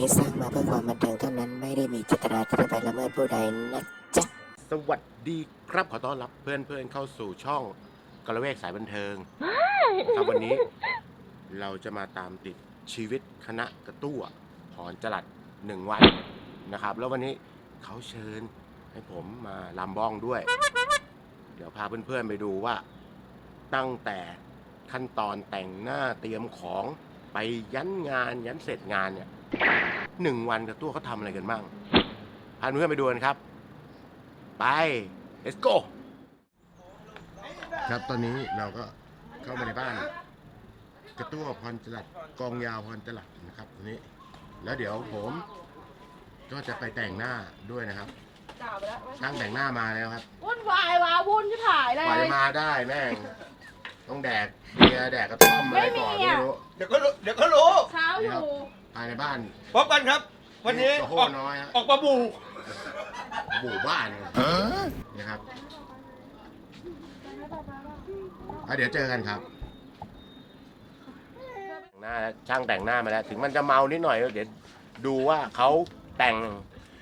นี้สร้างมาเพื่อความบันเทิงเท่านั้นไม่ได้มีเจตนาที่จะไปละเมิดผู้ใดนะจ๊ะ สวัสดีครับขอต้อนรับเพื่อนเพื่อนๆเข้าสู่ช่องกระเวกสายบันเทิงครับวันนี้เราจะมาตามติดชีวิตคณะกระตั้วหอนจรัดหนึ่งวันนะครับ แล้ววันนี้เขาเชิญให้ผมมาลำบ้องด้วย เดี๋ยวพาเพื่อนๆไปดูว่า ตั้งแต่ขั้นตอนแต่งหน้าเตรียมของไปยันงานยันเสร็จงานเนี่ย หนึ่งวันกระตั้วเขาทำอะไรกันบ้างพาเพื่อนๆไปดูกันครับ ไป let's go ครับตอนนี้เราก็เข้ามาในบ้าน กระตั้วพรจรัดกองยาวพรจรัดนะครับตอนนี้ แล้วเดี๋ยวผมก็จะไปแต่งหน้าด้วยนะครับจ่าไปแล้วช่างแต่งหน้ามาแล้วครับวุ่นวายว้าวุ่นที่ถ่ายเลกว่าจะยมาได้แม่งต้องแดกเบียร์แดกกระท่อมอะไรก่อนไม่มีไม่อะรู้เดี๋ยวก็รู้เดี๋ยวก็รู้เช้าอยู่ภายในบ้านพบกันครับ วันนี้โอ้โหออกน้อยฮะออกมาบูหมู่บ้านเนี่ยนะครับอะเดี๋ยวเจอกันครับ หน้าช่างแต่งหน้ามาแล้ว ถึงมันจะเมานิดหน่อยเดี๋ยวดูว่าเขาแต่ง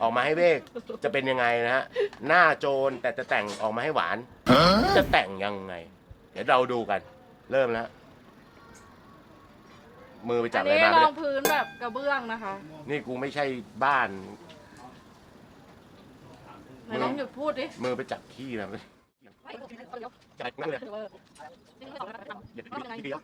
ออกมาให้เวกจะเป็นยังไงนะฮะหน้าโจรแต่จะแต่งออกมาให้หวาน จะแต่งยังไง เดี๋ยวเราดูกัน เริ่มแล้ว มือไปจัอับนอะไรนี้มารไม่อได้งพื้นแบบกระเบื้องนะคะนี่กูไม่ใช่บ้าน ไหนลองหยุดพูดดิมือไปจับขี้นะจับนั่นเลยอย่าทีเดียว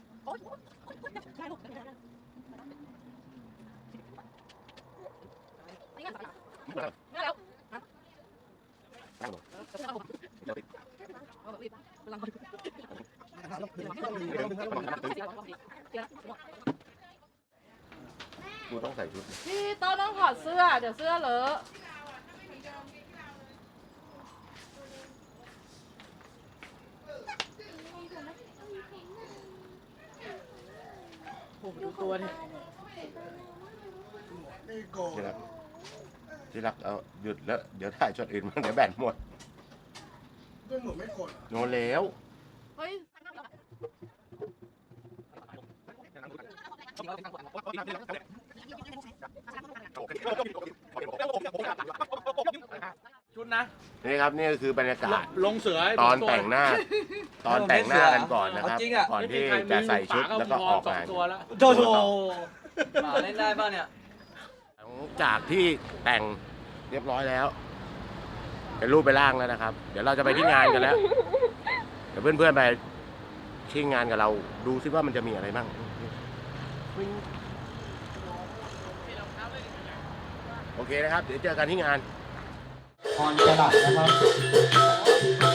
ตั้งลงเดี๋ยวติด กูต้องใส่ชุด พี่ต้นต้องถอดเสื้อ เดี๋ยวเสื้อเลอะโอ้โหดูตัวดิที่รักที่รักเอาหยุดแล้ว เดี๋ยวถ่ายช็อตอื่นมั้งเดี๋ยวแบตหมดเป็นหนูไม่กดโนแล้วเฮ้ย ชุดนะนี่ครับนี่ก็คือบรรยากาศลงเสือให้ตอนผมวแต่งหน้า ตอนแต่งหน้ากันก่อนนะครับเอาจริงอะก่อนไม่มีที่ใครจะมีใส่ชุดฝาแล้วก็ออกสองงานตัวแล้วโจโฉหมาเล่นได้ป่ะเนี่ยหลังจากที่แต่งเรียบร้อยแล้ว เป็นรูปไปล่างแล้วนะครับ เดี๋ยวเราจะไปที่งานกันแล้ว เดี๋ยวเพื่อนๆไปที่งานกับเราดูซิว่ามันจะมีอะไรบ้าง โอเคนะครับ เดี๋ยวเจอกันที่งานพรกระดับนะครับ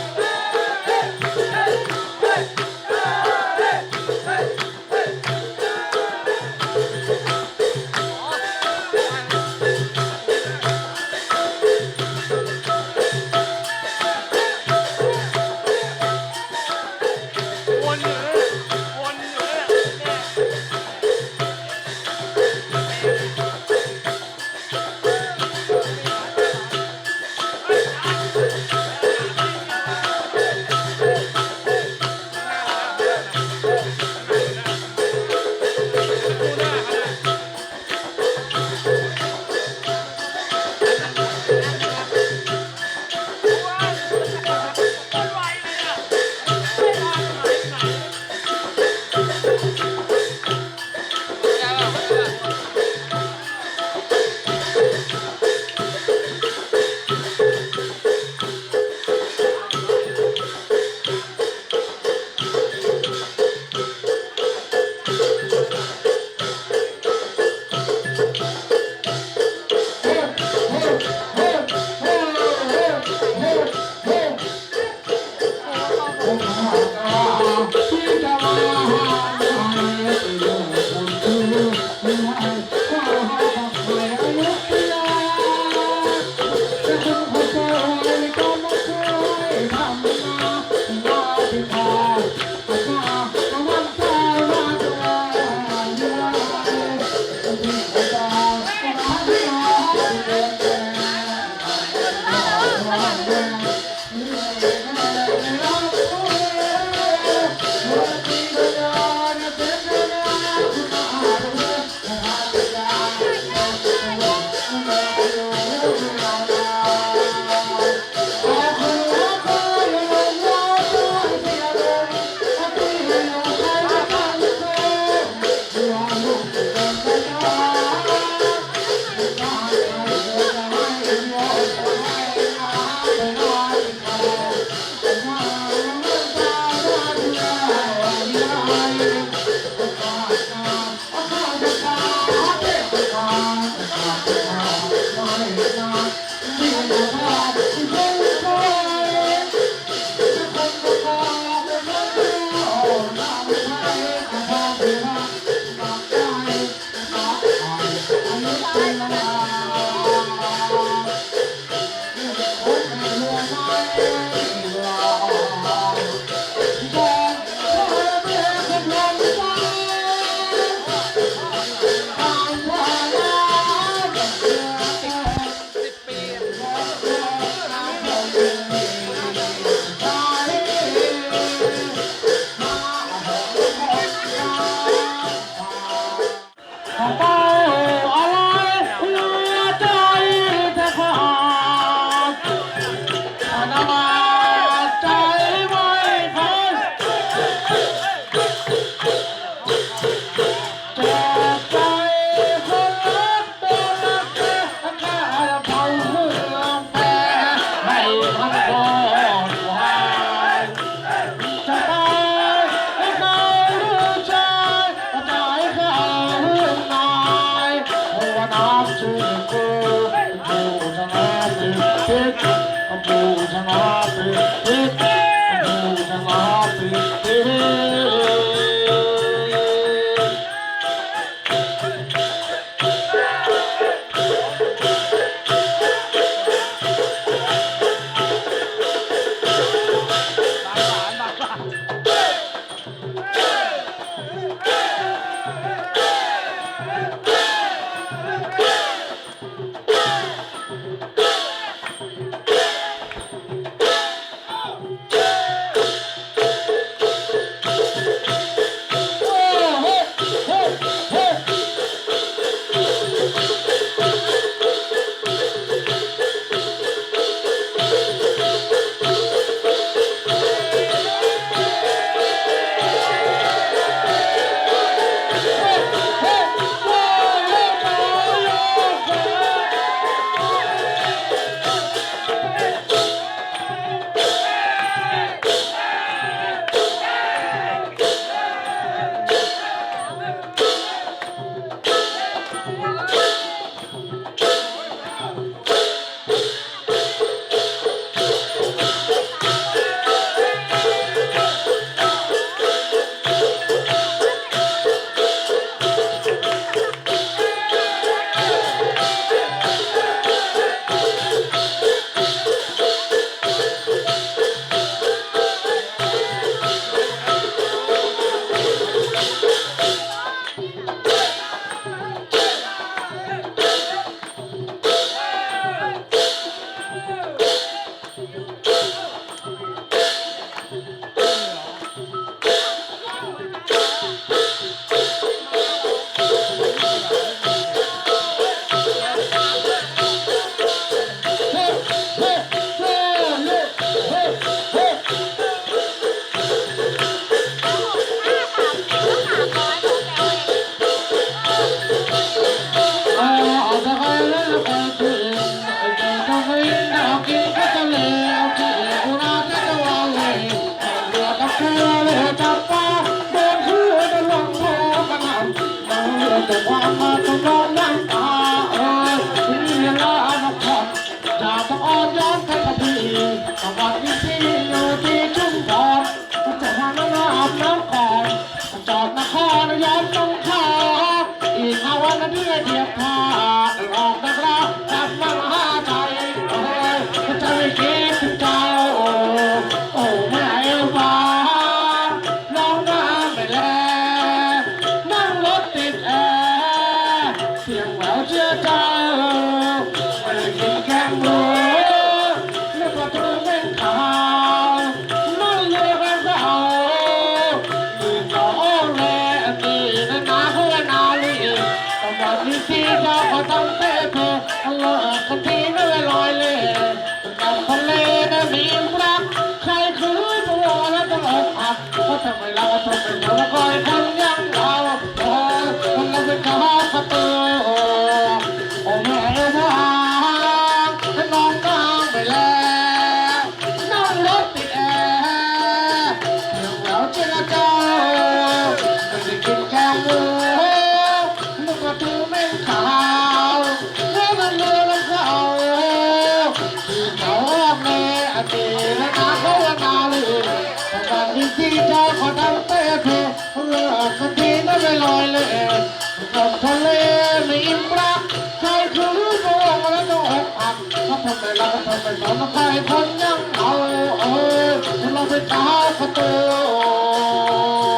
the one. 天，我要这张。 콧물 나무 콧물 나무 가에 건냥 나오 어 불러서 다 컸어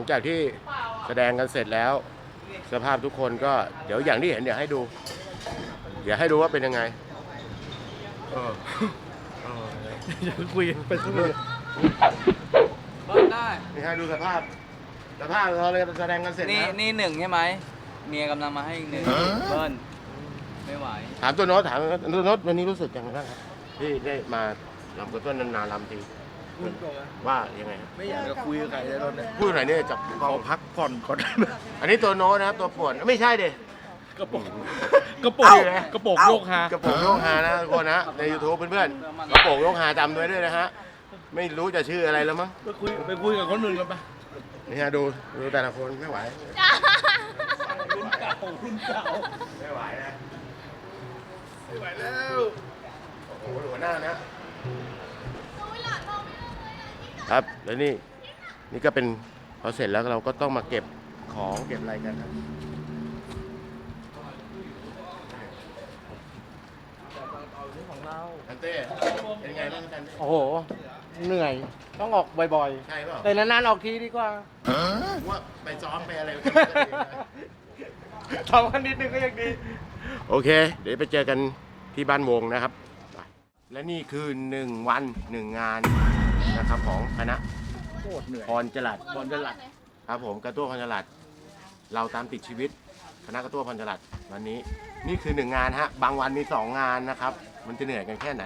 งจากที่แสดงกันเสร็จแล้ว สภาพทุกคนก็เดี๋ยวอย่างที่เห็นเดี๋ยวให้ดู เดี๋ยวให้ดูว่าเป็นยังไงเออเอออย่าคุยไปสู้ได้นี่ให้ดูสภาพสภาพเราเลยแสดงกันเสร็จนี่แล้วนี่หนึ่งใช่ไหมเมียกำลังมาให้อีกหนึ่งเบิ้ลไม่ไหวถามตัวโน้ตถามตัวโน้ตวันนี้รู้สึกยังไงบ้างครับที่ได้มาลำกระต้นนานๆลำที ว่ายังไงครับไม่อยากจะคุยกับใครเลยตอนนี้พูดหน่อยเนี่ยจับกขล้อองพักผ่อนก่อนได้ไหมอันนี้ตัวโน้ตนะครับตัวปวดไม่ใช่เด็ กระโปรงกระโปรงเอ้ากระโปรงโยกฮากระโปรงโยกฮานะทุกคนนะ ใน YouTube เพื่อนๆกระโปรงโยกฮาจำไว้ด้วยนะฮะ ไม่รู้จะชื่ออะไรแล้วมั้งไปคุยไปคุยกับคนอื่นกันไปนี่ฮะดูดูแต่ละคนไม่ไหว รุ่นเก่ารุ่นเก่าไม่ไหวนะ ไม่ไหวแล้ว โอ้โหหัวหน้านะ ครับแล้วนี่นี่ก็เป็นพอเสร็จแล้วเราก็ต้องมาเก็บของเก็บอะไรกันครับทันเต้เป็นไงบ้างทันเต้โอ้โห เหนื่อย ต้องออกบ่อยใช่เปล่าๆ แต่นานๆออกทีดีกว่า ว่าไปซ้อมไปอะไรทำกันนิดนึงก็ยังดี โอเค เดี๋ยวไปเจอกันที่บ้านวงนะครับไปและนี่คือหนึ่งวันหนึ่งงาน นะครับ ของคณะโคตรเหนื่อย พรจรัดบอลจะหลัด ครับผมกระตั้วพรจรัดเราตามติดชีวิต คณะกระตั้วพรจรัดวันนี้นี่คือหนึ่งงานฮะบางวันมีสองงานนะครับ มันจะเหนื่อยกันแค่ไหน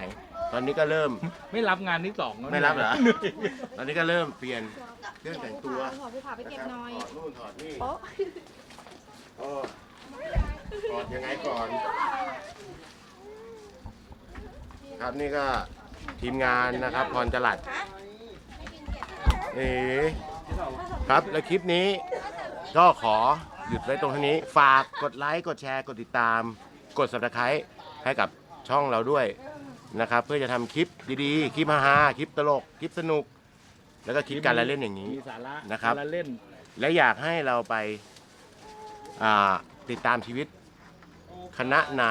ตอนนี้ก็เริ่ม ไม่รับงานที่สองแล้วไม่รับเหรอนื่อยตอนนี้ก็เริ่มเปลี่ยนเครื่องแต่งตัวขอผู้พาไปเก็บหน่อย ถอดนู่นถอดนี่โป๊ะโอ้ถอดยังไงก่อน ครับนี่ก็ ทีมงานนะครับพรจรัดนี่ครับแล้วคลิปนี้ก็ขอหยุดไว้ตรงเท่านี้ฝากกดไลค์กดแชร์กดติดตาม กด subscribe ให้กับช่องเราด้วยนะครับ เพื่อจะทำคลิปดีๆ คลิปฮาๆคลิปตลก คลิปสนุก แล้วก็คลิปการละเล่นอย่างนี้ มีสาระนะครับ การละเล่น และอยากให้เราไปอ่าติดตามชีวิต คณะไหน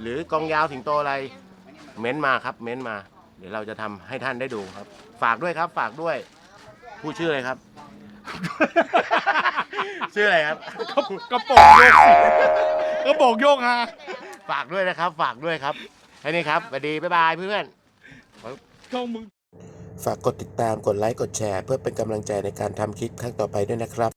หรือกองยาวสิงโตอะไร เม้นมาครับเม้นมา เดี๋ยวเราจะทำให้ท่านได้ดูครับ ฝากด้วยครับ ฝากด้วย ผู้ชื่ออะไรครับ ชื่ออะไรครับกระโปรงโยกกระโปรงโยกฮาฝากด้วยนะครับ ฝากด้วยครับแค่นี้ครับสวัสดีบ๊ายบายเพื่อนช่องมึงฝากกดติดตามกดไลค์กดแชร์ เพื่อเป็นกำลังใจในการทำคลิปครั้งต่อไปด้วยนะครับ